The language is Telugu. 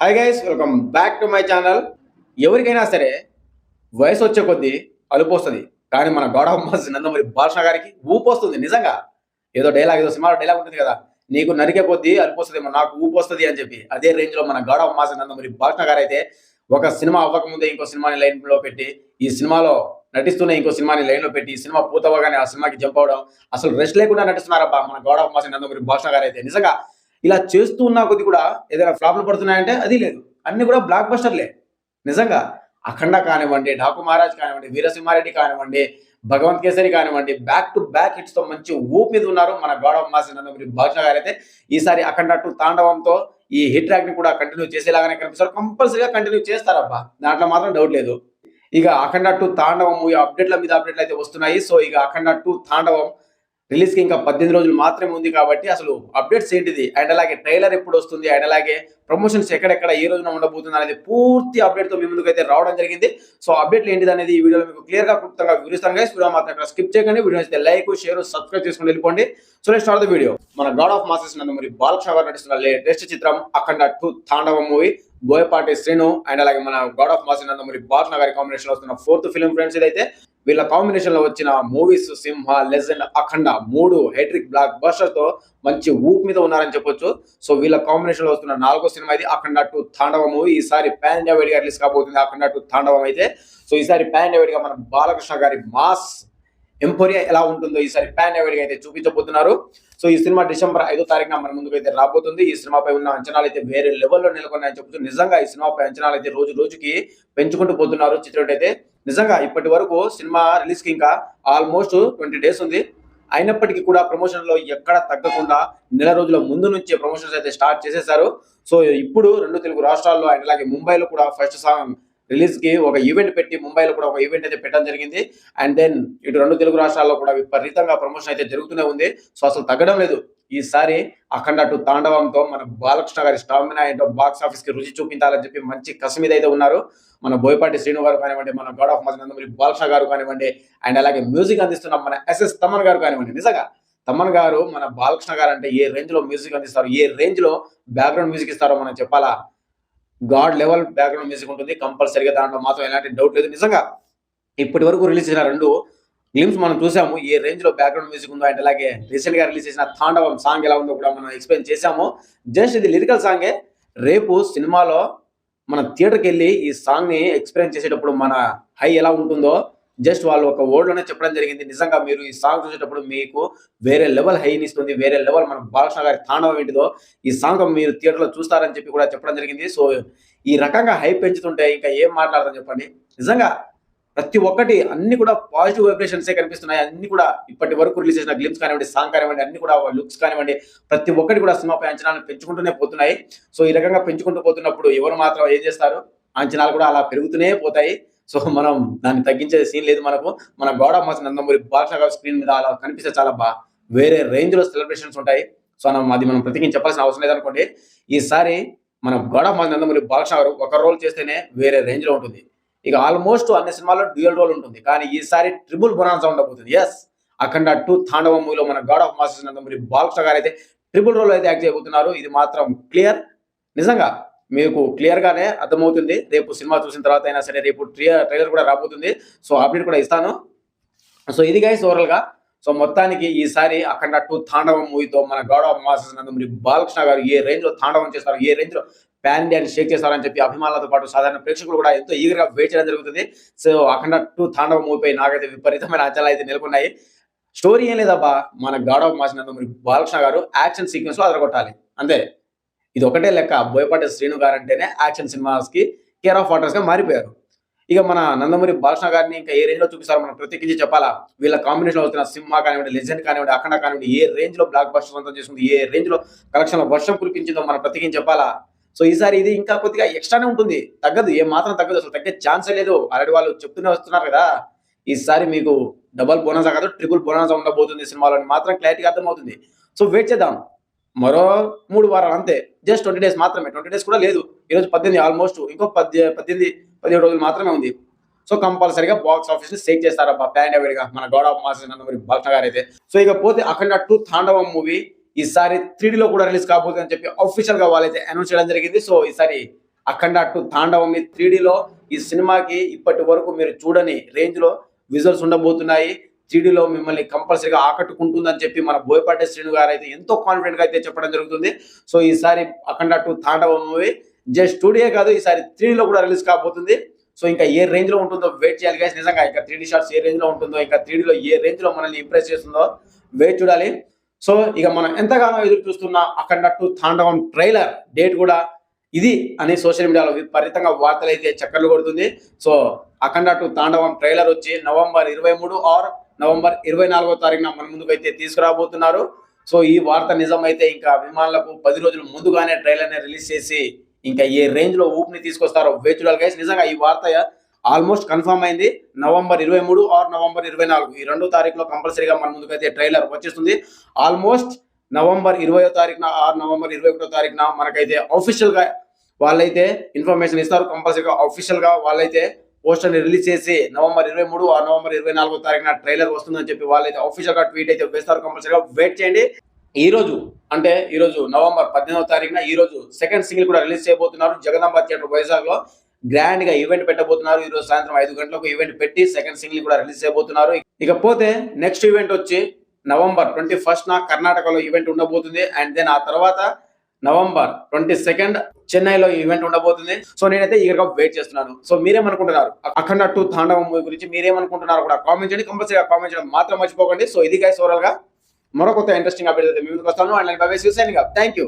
Hi guys welcome back to my channel ఎవరికైనా సరే వయసు వచ్చే కొద్దీ అలుపు వస్తుంది. కానీ మన గౌడ మాస్ నందమూరి బాలకృష్ణ గారికి ఊపు వస్తుంది నిజంగా. ఏదో డైలాగ్ ఏదో సినిమాలో డైలాగ్ ఉంటుంది కదా. నీకు నరికే కొద్దీ అలుపు వస్తుంది నాకు ఊపు వస్తుంది అని చెప్పి. అదే రేంజ్లో మన గౌడ మాస్ నందమూరి బాలకృష్ణ గారు అయితే ఒక సినిమా అవ్వకముందే ఇంకో సినిమాని లైన్లో పెట్టి ఈ సినిమాలో నటిస్తూనే ఇంకో సినిమాని లైన్లో పెట్టి ఈ సినిమా పూర్తవగానే ఆ సినిమాకి జంప్ అవడం అసలు రెస్ట్ లేకుండా నటిస్తున్నారబ్బా మన గౌడ మాస్ నందమూరి బాలకృష్ణ గారు అయితే నిజంగా ఇలా చేస్తూ ఉన్న కొద్ది కూడా ఏదైనా ఫ్లాప్లు పడుతున్నాయంటే అది లేదు. అన్ని కూడా బ్లాక్ బస్టర్లే నిజంగా అఖండ కానివ్వండి డాకు మహారాజ్ కానివ్వండి వీరసింహారెడ్డి కానివ్వండి భగవంత్ కేసరి కానివ్వండి బ్యాక్ టు బ్యాక్ హిట్స్తో మంచి ఊపు మీద ఉన్నారు మన గౌడవ మాసి నందమూరి బాలకృష్ణ గారు అయితే. ఈసారి అఖండ టు తాండవంతో ఈ హిట్ ట్రాక్ని కూడా కంటిన్యూ చేసేలాగానే కనిపిస్తారు. కంపల్సరీగా కంటిన్యూ చేస్తారబ్బా. దాంట్లో మాత్రం డౌట్ లేదు. ఇక అఖండ టు తాండవం మూవీ అప్డేట్ల మీద అప్డేట్లు అయితే వస్తున్నాయి. సో ఇక అఖండ టు తాండవం రిలీజ్కి ఇంకా పద్దెనిమిది రోజులు మాత్రమే ఉంది కాబట్టి అసలు అప్డేట్స్ ఏంటిది? అండ్ అలాగే ట్రైలర్ ఎప్పుడు వస్తుంది? అండ్ అలాగే ప్రమోషన్స్ ఎక్కడెక్కడ ఏ రోజున ఉండబోతుంది అనేది పూర్తి అప్డేట్తో మీ ముందుకు అయితే రావడం జరిగింది. సో అప్డేట్లు ఏంటిది అనేది ఈ వీడియోలో మీకు క్లియర్గా క్లుప్తంగా వివరిస్తాను గైస్ వీడియో మాత్రం అక్కడ స్కిప్ చేయకండి. వీడియో అయితే లైక్ షేర్ సబ్స్క్రైబ్ చేసుకుని వెళ్ళిపోండి. So next our the video మన god of masses Nandamuri Balakrishna garu నటిస్తున్న లేటెస్ట్ చిత్రం Akhanda two Thandava movie. Boyapati Srinu and అలాగే మన god of masses Nandamuri Balakrishna గారి కాంబినేషన్లో వస్తున్న ఫోర్త్ ఫిలిం ఫ్రెండ్స్ ఇదైతే వీళ్ళ కాంబినేషన్లో వచ్చిన మూవీస్ సింహ లెజెండ్ అఖండ మూడు హైట్రిక్ బ్లాక్ బస్టర్తో మంచి ఊపు మీద ఉన్నారని చెప్పొచ్చు. సో వీళ్ళ కాంబినేషన్లో వస్తున్న నాలుగో సినిమా ఇది అఖండ టు తాండవ మూవీ. ఈసారి పాన్ ఇండియా వేడిగా రిలీజ్ కాబోతుంది అఖండ టు తాండవం అయితే. సో ఈసారి పాన్ ఇండియా వేడిగా మన బాలకృష్ణ గారి మాస్ ఎంపోరియా ఎలా ఉంటుందో ఈసారి ప్యాన్ ఇండియా అయితే చూపించబోతున్నారు. సో ఈ సినిమా డిసెంబర్ ఐదో తారీఖున మన ముందుకు అయితే రాబోతుంది. ఈ సినిమాపై ఉన్న అంచనాలు అయితే వేరే లెవెల్లో నెలకొన్నాయని చెబుతూ నిజంగా ఈ సినిమాపై అంచనాలు అయితే రోజు రోజుకి పెంచుకుంటూ పోతున్నారు చిత్రుడు అయితే. నిజంగా ఇప్పటి వరకు సినిమా రిలీజ్కి ఇంకా ఆల్మోస్ట్ ట్వంటీ డేస్ ఉంది. అయినప్పటికీ కూడా ప్రమోషన్లో ఎక్కడ తగ్గకుండా నెల రోజుల ముందు నుంచే ప్రమోషన్స్ అయితే స్టార్ట్ చేసేసారు. సో ఇప్పుడు రెండు తెలుగు రాష్ట్రాల్లో అండ్ అలాగే ముంబైలో కూడా ఫస్ట్ సాంగ్ రిలీజ్కి ఒక ఈవెంట్ పెట్టి ముంబైలో కూడా ఒక ఈవెంట్ అయితే పెట్టడం జరిగింది. అండ్ దెన్ ఇటు రెండు తెలుగు రాష్ట్రాల్లో కూడా విపరీతంగా ప్రమోషన్ అయితే జరుగుతూనే ఉంది. సో అసలు తగ్గడం లేదు. ఈసారి అఖండ టు తాండవంతో మన బాలకృష్ణ గారి స్టామినా ఏంటో బాక్స్ ఆఫీస్కి రుచి చూపించాలని చెప్పి మంచి కసి మీద అయితే ఉన్నారు. మన బోయపాటి శ్రీను గారు కానివ్వండి మన god of mass Nandamuri Balakrishna గారు కానివ్వండి అండ్ అలాగే మ్యూజిక్ అందిస్తున్న మన ఎస్ఎస్ తమన్ గారు కానివ్వండి. నిజంగా తమన్ గారు మన బాలకృష్ణ గారు అంటే ఏ రేంజ్లో మ్యూజిక్ అందిస్తారు ఏ రేంజ్లో బ్యాక్గ్రౌండ్ మ్యూజిక్ ఇస్తారో మనం చెప్పాలా? గాడ్ లెవెల్ బ్యాక్గ్రౌండ్ మ్యూజిక్ ఉంటుంది కంపల్సరీగా దాంట్లో మాత్రం ఎలాంటి డౌట్ లేదు. నిజంగా ఇప్పటి వరకు రిలీజ్ చేసిన రెండు గ్లిమ్స్ మనం చూసాము ఏ రేంజ్లో బ్యాక్గ్రౌండ్ మ్యూజిక్ ఉందో అండ్ అలాగే రీసెంట్గా రిలీజ్ చేసిన తాండవం సాంగ్ ఎలా ఉందో కూడా మనం ఎక్స్ప్లెయిన్ చేసాము జస్ట్ ఇది లిరికల్ సాంగే. రేపు సినిమాలో మన థియేటర్కి వెళ్ళి ఈ సాంగ్ని ఎక్స్పీరియన్స్ చేసేటప్పుడు మన హై ఎలా ఉంటుందో జస్ట్ వాళ్ళు ఒక వర్డ్లోనే లోనే చెప్పడం జరిగింది. నిజంగా మీరు ఈ సాంగ్ చూసేటప్పుడు మీకు వేరే లెవెల్ హైని ఇస్తుంది వేరే లెవెల్ మన బాలకృష్ణ గారి తాండవం ఏంటిదో ఈ సాంగ్ మీరు థియేటర్లో చూస్తారని చెప్పి కూడా చెప్పడం జరిగింది. సో ఈ రకంగా హై పెంచుతుంటే ఇంకా ఏం మాట్లాడదాం చెప్పండి. నిజంగా ప్రతి ఒక్కటి అన్ని కూడా పాజిటివ్ వైబ్రేషన్సే కనిపిస్తున్నాయి. అన్ని కూడా ఇప్పటి వరకు రిలీజ్ చేసిన గ్లిమ్స్ కానివ్వండి సాంగ్ కానివ్వండి అన్ని కూడా లుక్స్ కానివ్వండి ప్రతి ఒక్కటి కూడా సినిమాపై అంచనాలను పెంచుకుంటూనే పోతున్నాయి. సో ఈ రకంగా పెంచుకుంటూ పోతున్నప్పుడు ఎవరు మాత్రం ఏం చేస్తారు? అంచనాలు కూడా అలా పెరుగుతూనే పోతాయి. సో మనం దాన్ని తగ్గించే సీన్ లేదు మనకు. మన గోడ మాస్ నందమూరి బాక్స్ స్క్రీన్ మీద అలా కనిపిస్తే చాలా బా వేరే రేంజ్లో సెలబ్రేషన్స్ ఉంటాయి. సో మనం అది మనం ప్రతికి చెప్పాల్సిన అవసరం లేదనుకోండి ఈసారి మన గోడ మాస్ నందమూరి బాక్స్ ఒక రోల్ చేస్తేనే వేరే రేంజ్లో ఉంటుంది. ఇక ఆల్మోస్ట్ అన్ని సినిమాల్లో డ్యూయల్ రోల్ ఉంటుంది. కానీ ఈసారి ట్రిపుల్ బొనాన్సా ఉండబోతుంది. ఎస్ అఖండ టూ తాండవ మూవీలో మన god of masters Nandamuri Balakrishna garu అయితే ట్రిపుల్ రోల్ అయితే యాక్ట్ చేయబోతున్నారు. ఇది మాత్రం క్లియర్ నిజంగా మీకు క్లియర్ గానే అర్థమవుతుంది. రేపు సినిమా చూసిన తర్వాత అయినా సరే రేపు ట్రైలర్ కూడా రాబోతుంది. సో అప్డేట్ కూడా ఇస్తాను. సో ఇది గైస్ ఓవరాల్గా సో మొత్తానికి ఈసారి అఖండ టూ తాండవం మూవీతో మన god of masters Nandamuri Balakrishna garu ఏ రేంజ్లో తాండవం చేస్తారు ఏ రేంజ్లో ఇండియాని షేక్ చేస్తారని చెప్పి అభిమానులతో పాటు సాధారణ ప్రేక్షకులు కూడా ఎంతో ఈగర్గా వెయిట్ చేయడం జరుగుతుంది. సో అఖండ టూ తాండవ మూవీపై నాకైతే విపరీతమైన అంచనాలు అయితే నెలకొన్నాయి. స్టోరీ ఏం లేదబ్బా మన god of mass Nandamuri Balakrishna garu action సీక్వెన్స్లో అదరగొట్టాలి. అంతే. ఇది ఒకటే లెక్క. బోయపాటి శ్రీను గారు అంటేనే యాక్షన్ సినిమాస్కి కేర్ ఆఫ్ వాటర్స్గా మారిపోయారు. ఇక మన నందమూరి బాలకృష్ణ గారిని ఇంకా ఏ రేంజ్లో చూపిస్తారో మనం ప్రత్యేకించి చెప్పాలా? వీళ్ళ కాంబినేషన్ అవుతున్న సినిమా కానివ్వండి లెజెండ్ కానివ్వండి అఖండ కానివ్వండి ఏ రేంజ్లో బ్లాక్ బస్టర్ సొంతం చేసుకుంది ఏ రేంజ్లో వర్షం కురిపించిందో మనం ప్రత్యేకించి చెప్పాలా? సో ఈసారి ఇది ఇంకా కొద్దిగా ఎక్స్ట్రానే ఉంటుంది. తగ్గదు ఏ మాత్రం తగ్గదు. అసలు తగ్గే ఛాన్సే లేదు. ఆల్రెడీ వాళ్ళు చెప్తూనే వస్తున్నారు కదా. ఈసారి మీకు డబల్ బోనస్ కాదు ట్రిపుల్ బోనస్ ఉండబోతుంది సినిమాలో మాత్రం క్లారిటీగా అర్థమవుతుంది. సో వెయిట్ చేద్దాం. మరో మూడు వారాలు అంతే. జస్ట్ ట్వంటీ డేస్ మాత్రమే. ట్వంటీ డేస్ కూడా లేదు. ఈరోజు పద్దెనిమిది ఆల్మోస్ట్ ఇంకో పద్దె పద్దెనిమిది పదిహేడు రోజులు మాత్రమే ఉంది. సో కంపల్సరీగా బాక్స్ ఆఫీస్ని సేక్ చేస్తారబ్బా ప్లాన్గా మన గౌడ ఆఫ్ మాస్ నందమూరి బాలకృష్ణ గారు అయితే సో ఇక పోతే అఖండ టూ తాండవం మూవీ ఈసారి త్రీడీలో కూడా రిలీజ్ కాబోతుంది అని చెప్పి అఫీషియల్గా వాళ్ళైతే అనౌన్స్ చేయడం జరిగింది. సో ఈసారి అఖండ టు తాండవం త్రీ లో ఈ సినిమాకి ఇప్పటి వరకు మీరు చూడని రేంజ్లో విజువల్స్ ఉండబోతున్నాయి. జీడీలో మిమ్మల్ని కంపల్సరీగా ఆకట్టుకుంటుందని చెప్పి మన బోయపాటి శ్రీను గారు అయితే ఎంతో కాన్ఫిడెంట్గా అయితే చెప్పడం జరుగుతుంది. సో ఈసారి Akhanda two Thandavam movie just two D కాదు ఈసారి త్రీడీలో కూడా రిలీజ్ కాబోతుంది. సో ఇంకా ఏ రేంజ్లో ఉంటుందో వెయిట్ చేయాలి గైస్ నిజంగా ఇంకా త్రీ షార్ట్స్ ఏ రేంజ్లో ఉంటుందో ఇంకా త్రీ ఏ రేంజ్లో మనల్ని ఇంప్రెస్ చేస్తుందో వెయిట్ చూడాలి. సో ఇక మనం ఎంతగానో ఎదురు చూస్తున్న Akhanda two Thandavam trailer date కూడా ఇది అని సోషల్ మీడియాలో విపరీతంగా వార్తలు అయితే చక్కర్లు కొడుతుంది. So Akhanda two Thandavam trailer వచ్చి నవంబర్ ఇరవై మూడు ఆర్ నవంబర్ ఇరవై నాలుగో తారీఖున మన ముందుకు అయితే తీసుకురాబోతున్నారు. సో ఈ వార్త నిజమైతే ఇంకా అభిమానులకు పది రోజుల ముందుగానే ట్రైలర్ని రిలీజ్ చేసి ఇంకా ఏ రేంజ్లో ఊపిని తీసుకొస్తారో వేచి చూడాలి గైస్ నిజంగా ఈ వార్త ఆల్మోస్ట్ కన్ఫర్మ్ అయింది. నవంబర్ ఇరవై మూడు ఆర్ నవంబర్ ఇరవై నాలుగు. ఈ రెండో తారీఖులో కంపల్సరీగా మన ముందుకైతే ట్రైలర్ వచ్చేస్తుంది. ఆల్మోస్ట్ నవంబర్ ఇరవయో తారీఖున ఆర్ నవంబర్ ఇరవై ఒకటో తారీఖున మనకైతే అఫీషియల్గా వాళ్ళైతే ఇన్ఫర్మేషన్ ఇస్తారు. కంపల్సరీగా అఫీషియల్గా వాళ్ళైతే పోస్టర్ని రిలీజ్ చేసి నవంబర్ ఇరవై మూడు ఆ నవంబర్ ఇరవై నాలుగో తారీఖున ట్రైలర్ వస్తుందని చెప్పి వాళ్ళైతే అఫీషియల్గా ట్వీట్ అయితే వేస్తారు కంపల్సరీగా వెయిట్ చేయండి. ఈ రోజు అంటే ఈ రోజు నవంబర్ పద్దెనిమిదవ తారీఖున ఈ రోజు సెకండ్ సింగిల్ కూడా రిలీజ్ చేయబోతున్నారు. జగదాంబ థియేటర్ వైజాగ్లో గ్రాండ్గా ఈవెంట్ పెట్టబోతున్నారు. ఈ రోజు సాయంత్రం ఐదు గంటలకు ఈవెంట్ పెట్టి సెకండ్ సింగిల్ కూడా రిలీజ్ చేయబోతున్నారు. ఇకపోతే నెక్స్ట్ ఈవెంట్ వచ్చి నవంబర్ ట్వంటీ ఫస్ట్ నా కర్ణాటకలో ఈవెంట్ ఉండబోతుంది. అండ్ దెన్ ఆ తర్వాత నవంబర్ ట్వంటీ సెకండ్ చెన్నైలో ఈవెంట్ ఉండబోతుంది. సో నేనైతే ఈగర్గా వెయిట్ చేస్తున్నాను. సో మీరేమనుకుంటున్నారు? అఖండ టూ తాండవం మూవీ గురించి మీరేమనుకుంటున్నారు కూడా కామెంట్ చేయండి. కంపల్సరీగా కామెంట్ చేయడం మాత్రం మర్చిపోకండి. సో ఇది గైస్ ఓవరాల్గా మరో కొత్త ఇంట్రెస్టింగ్ అప్డేట్ అయితే మీ ముందుకు వస్తాను. And bye signing thank you